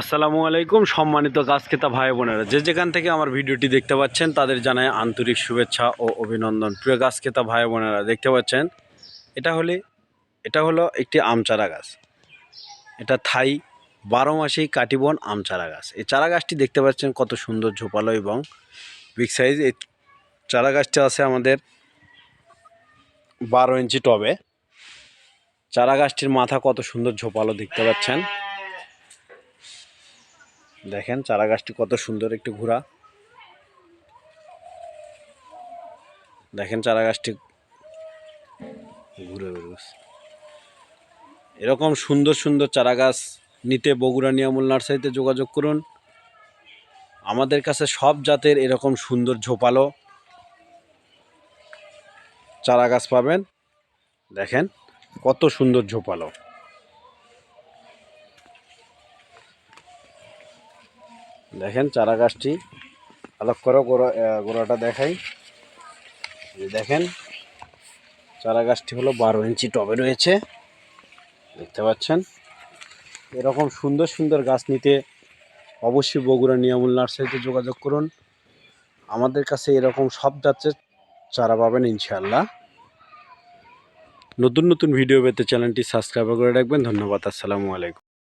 আসসালামু আলাইকুম, সম্মানিত গাছ ক্রেতা ভাই বোনেরা। যে যেখান থেকে আমার ভিডিওটি দেখতে পাচ্ছেন, তাদের জানায় আন্তরিক শুভেচ্ছা ও অভিনন্দন। প্রিয় গাছকেতা ভাই বোনেরা, দেখতে পাচ্ছেন? এটা হলে, এটা হলো একটি আম চারা গাছ। এটা থাই বারো মাসেই কাটিবন আম চারা গাছ। এই চারা গাছটি দেখতে পাচ্ছেন কত সুন্দর ঝোপালো এবং বিগ সাইজ এই চারা গাছটা আছে আমাদের বারো ইঞ্চি টবে। চারা গাছটির মাথা কত সুন্দর ঝোপালো দেখতে পাচ্ছেন। দেখেন চারা গাছটি কত সুন্দর একটি ঘোরা দেখেন চারা গাছটি ঘুরে বেরোস এরকম সুন্দর সুন্দর চারা গাছ নিতে বগুড়া নিয়ামুল নার্সারিতে যোগাযোগ করুন। আমাদের কাছে সব জাতের এরকম সুন্দর ঝোপালো চারা গাছ পাবেন। দেখেন কত সুন্দর ঝোপালো। দেখেন চারা গাছটি আলোক করো, গোড়া গোড়াটা দেখাই। দেখেন চারা গাছটি হলো বারো ইঞ্চি টবে রয়েছে। দেখতে পাচ্ছেন? এরকম সুন্দর সুন্দর গাছ নিতে অবশ্যই বগুড়া নিয়ামুল নার্সারিতে যোগাযোগ করুন। আমাদের কাছে এরকম সব জাতের চারা পাবেন ইনশাআল্লাহ। নতুন নতুন ভিডিও পেতে চ্যানেলটি সাবস্ক্রাইব করে রাখবেন। ধন্যবাদ, আসসালামু আলাইকুম।